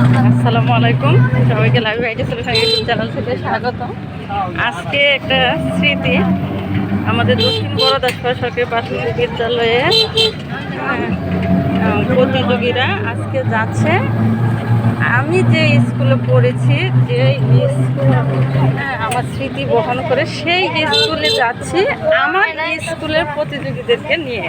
আসসালামু আলাইকুম। সবাইকে live IT solution YouTube channel থেকে স্বাগত। আজকে একটা স্মৃতি আমাদের দক্ষিণ বড়দাসপুর সরকারি প্রাথমিক বিদ্যালয়ে প্রতিযোগীরা আজকে যাচ্ছে। আমি যে স্কুলে পড়েছি যে হ্যাঁ, আমার স্মৃতি বহন করে সেই স্কুলে যাচ্ছি আমার স্কুলের প্রতিযোগীদেরকে নিয়ে।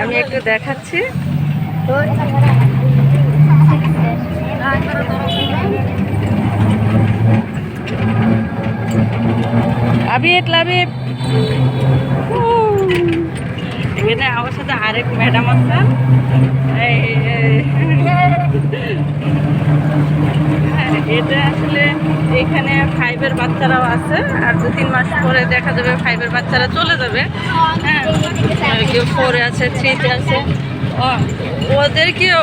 আমি একটু দেখাচ্ছি। আবির লাবিব এখানে আমার সাথে আরেক ম্যাডাম আছে। হ্যাঁ, এটা আসলে এখানে ফাইভের বাচ্চারাও আছে আর দু তিন মাস পরে দেখা যাবে ফাইভের বাচ্চারা চলে যাবে। হ্যাঁ কেউ ফোরে আছে থ্রিতে আছে। ও, ওদেরকেও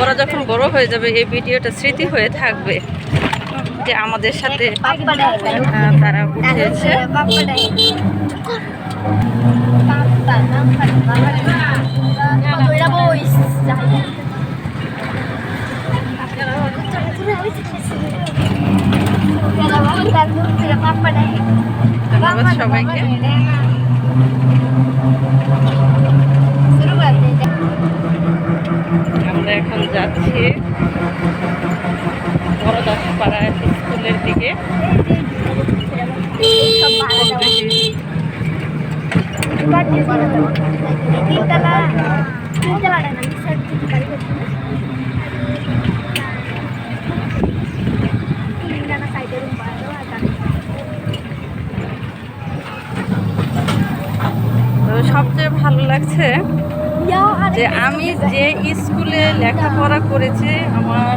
ওরা যখন বড় হয়ে যাবে এই ভিডিওটা স্মৃতি হয়ে থাকবে যে আমাদের সাথে তারা উঠেছে। ধন্যবাদ সবাইকে। আমরা এখন যাচ্ছি বড়দাসপাড়া স্কুলের দিকে। সবচেয়ে ভালো লাগছে যে আমি যে স্কুলে লেখাপড়া করেছি আমার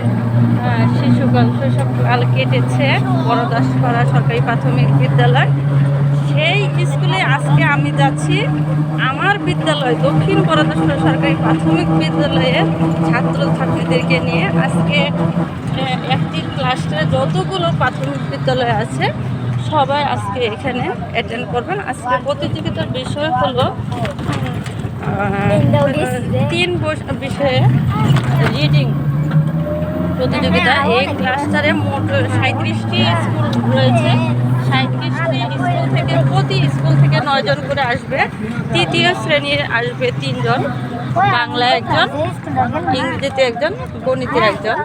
শিশুকাল শৈশবকাল কেটেছে বড়দাসপাড়া সরকারি প্রাথমিক বিদ্যালয়। সেই স্কুলে আজকে আমি যাচ্ছি আমার বিদ্যালয় দক্ষিণ বড়দাসপাড়া সরকারি প্রাথমিক বিদ্যালয়ের ছাত্রছাত্রীদেরকে নিয়ে আজকে একটি ক্লাসে যতগুলো প্রাথমিক বিদ্যালয় আছে সবাই আজকে এখানে অ্যাটেন্ড করবেন। আজকে প্রতিযোগিতার বিষয় হলো তিন বিষয়ে রিডিং প্রতিযোগিতা। এই ক্লাসটারে মোট সাঁত্রিশটি স্কুল রয়েছে। সাঁত্রিশটি স্কুল থেকে প্রতি স্কুল থেকে নয়জন করে আসবে। তৃতীয় শ্রেণির আসবে তিনজন। বাংলা একজন, ইংরেজিতে একজন, গণিতে একজন।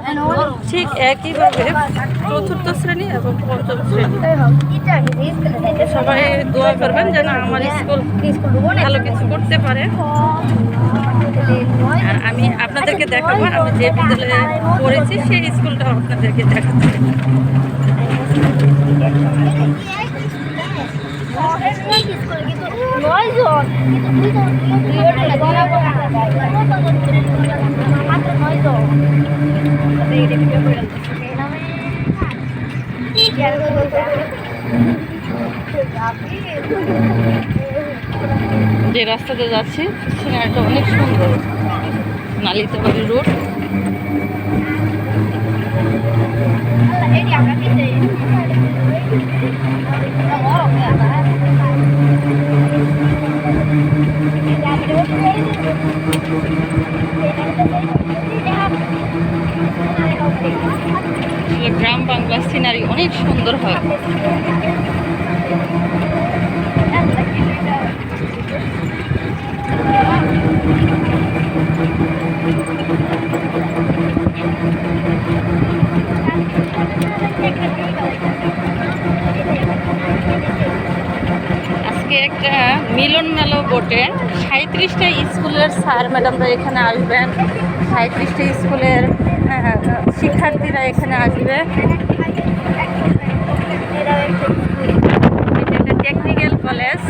ঠিক একইভাবে চতুর্থ শ্রেণি এবং পঞ্চম শ্রেণি। সবাই দোয়া করবেন যেন আমার ভালো কিছু করতে পারে। আমি আপনাদেরকে দেখাবো আমি যে বিদ্যালয়ে পড়েছি সেই স্কুলটাও আপনাদেরকে দেখাচ্ছি। যে রাস্তাতে যাচ্ছি সিনারিটা অনেক সুন্দর। নালিতাবাড়ি রোড। গ্রাম বাংলার সিনারি অনেক সুন্দর হয় আজকে একটা মিলন মেলো বটে। সাঁত্রিশটা স্কুলের স্যার ম্যাডামরা এখানে আসবেন। সাঁত্রিশটা স্কুলের শিক্ষার্থীরা এখানে আসবে। টেকনিক্যাল কলেজ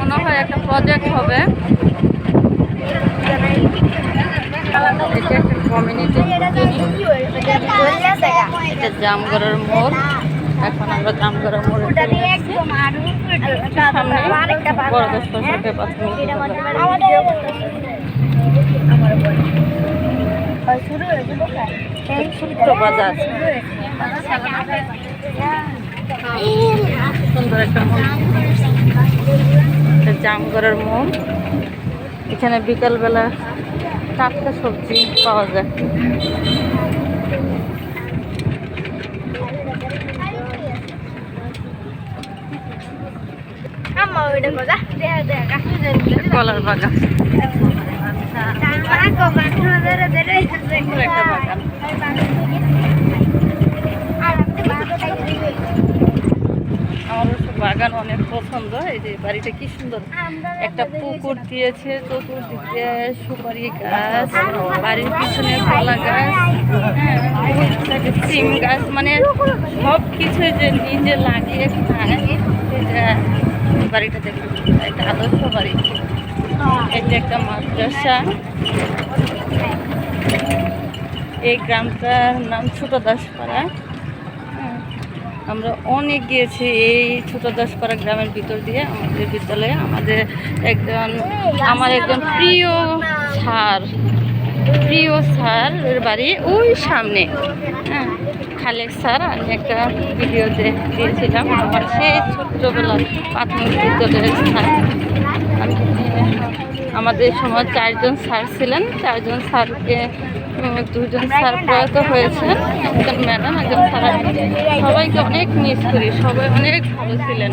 মনে হয় একটা প্রজেক্ট হবে এটা একটা কমিউনিটি এটা জামগড়ের মোড়। এখন আমরা জামগড়ের মোড়ে সামনে ছোট্ট বাজার। সুন্দর একটা জামগড়ের মন এখানে বিকালবেলা টাটকা সবজি পাওয়া যায়। আম্মা ওইটা কথা দেখা দেখা কলার বাগান অনেক পছন্দ এই যে বাড়িটা কি সুন্দর। একটা পুকুর দিয়েছে চতুর্দিকে সুপারি গাছ বাড়ির পিছনে কলা গাছ হ্যাঁ, সিম গাছ মানে সব কিছু যে নিজে লাগিয়ে খায় এটা বাড়িটা দেখে একটা আদর্শ বাড়ি। এটা একটা মাদ্রাসা। এই গ্রামটার নাম ছোট দাসপাড়া আমরা অনেক গিয়েছি এই ছোট দাসপাড়া গ্রামের ভিতর দিয়ে, আমাদের বিদ্যালয়ে। আমাদের একজন আমার একজন প্রিয় স্যার। প্রিয় স্যার বাড়ি ওই সামনে। হ্যাঁ খালেক স্যার। একটা ভিডিওতে দিয়েছিলাম। আমার সেই ছোট্টবেলার প্রাথমিক বিদ্যালয়ের স্যার আমি আমাদের সময় চারজন স্যার ছিলেন। চারজন স্যারকে দুজন স্যার প্রয়াত হয়েছেন। একজন ম্যাডাম, একজন স্যার। সবাইকে অনেক মিস করি। সবাই অনেক ভালো ছিলেন।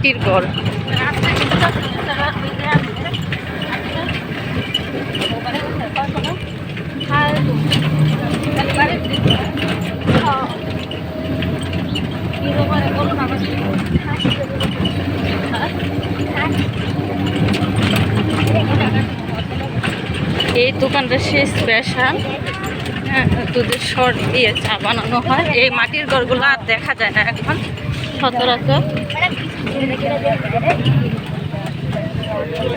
মাটির ঘর। এই দোকানটা সে স্পেশাল হ্যাঁ দুধের শর্ট দিয়ে চা বানানো হয়। এই মাটির ঘরগুলো আর দেখা যায় না এখন, সচরাচর।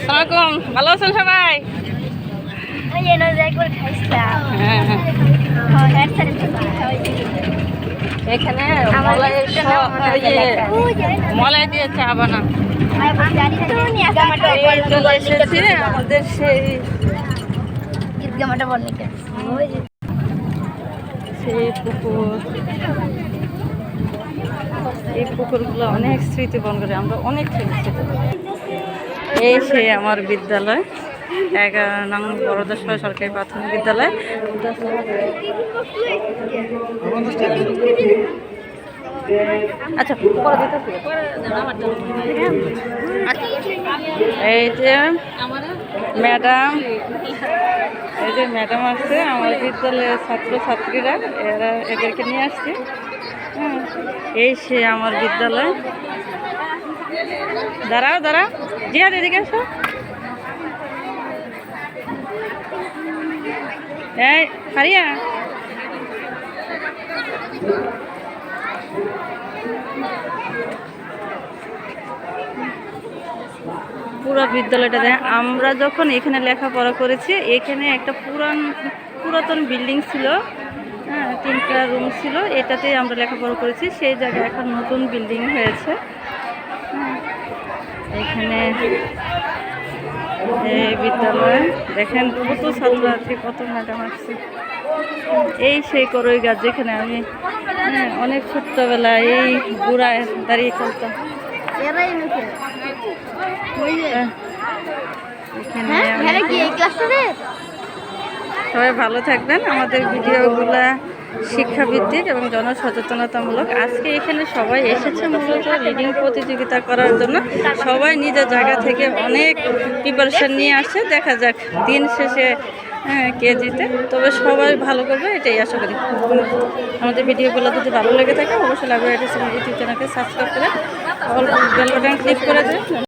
সালামালাইকুম ভালো আছেন সবাই? হ্যাঁ হ্যাঁ। এখানে স- ওই মলাই দিয়ে চা চলে এসেছি আমাদের সেই সেই পুকুর। এই পুকুরগুলো অনেক স্মৃতি বহন করে, আমরা অনেক এই সেই আমার বিদ্যালয় এগারো নং বড়দাসপাড়া সরকারি প্রাথমিক বিদ্যালয়। আচ্ছা এই যে ম্যাডাম, এই যে ম্যাডাম আছে, আমার বিদ্যালয়ের ছাত্র ছাত্রীরা এরা এদেরকে নিয়ে আসছে। এই সে আমার বিদ্যালয়। দাঁড়াও দাঁড়াও জিহাদ এদিকে আসো। এই, হারিয়া। পুরো বিদ্যালয়টা দেখ, আমরা যখন এখানে লেখাপড়া করেছি, এখানে একটা পুরান পুরাতন বিল্ডিং ছিল। হ্যাঁ তিনটা রুম ছিল। এটাতেই আমরা লেখাপড়া করেছি। সেই জায়গায় এখন নতুন বিল্ডিং হয়েছে। হ্যাঁ, এখানে এই বিদ্যালয়। দেখেন কত ছাত্রছাত্রী কত ম্যাডাম আসছে এই সেই করই গাছ যেখানে আমি হ্যাঁ, অনেক ছোট্টবেলায় এই বুড়ায় দাঁড়িয়ে চলতাম। হ্যাঁ, এখানে সবাই ভালো থাকবেন। আমাদের ভিডিওগুলা শিক্ষাভিত্তিক এবং জনসচেতনতামূলক। আজকে এখানে সবাই এসেছে মূলত রিডিং প্রতিযোগিতা করার জন্য। সবাই নিজের জায়গা থেকে অনেক প্রিপারেশন নিয়ে আসছে। দেখা যাক দিন শেষে হ্যাঁ, কে জিতে। তবে সবাই ভালো করবে এটাই আশা করি। আমাদের ভিডিওগুলো যদি ভালো লেগে থাকে অবশ্যই লাগবে এটা ইউটিউব চ্যানেলকে সাবস্ক্রাইব করে বেল বাটন ক্লিক করে দেয়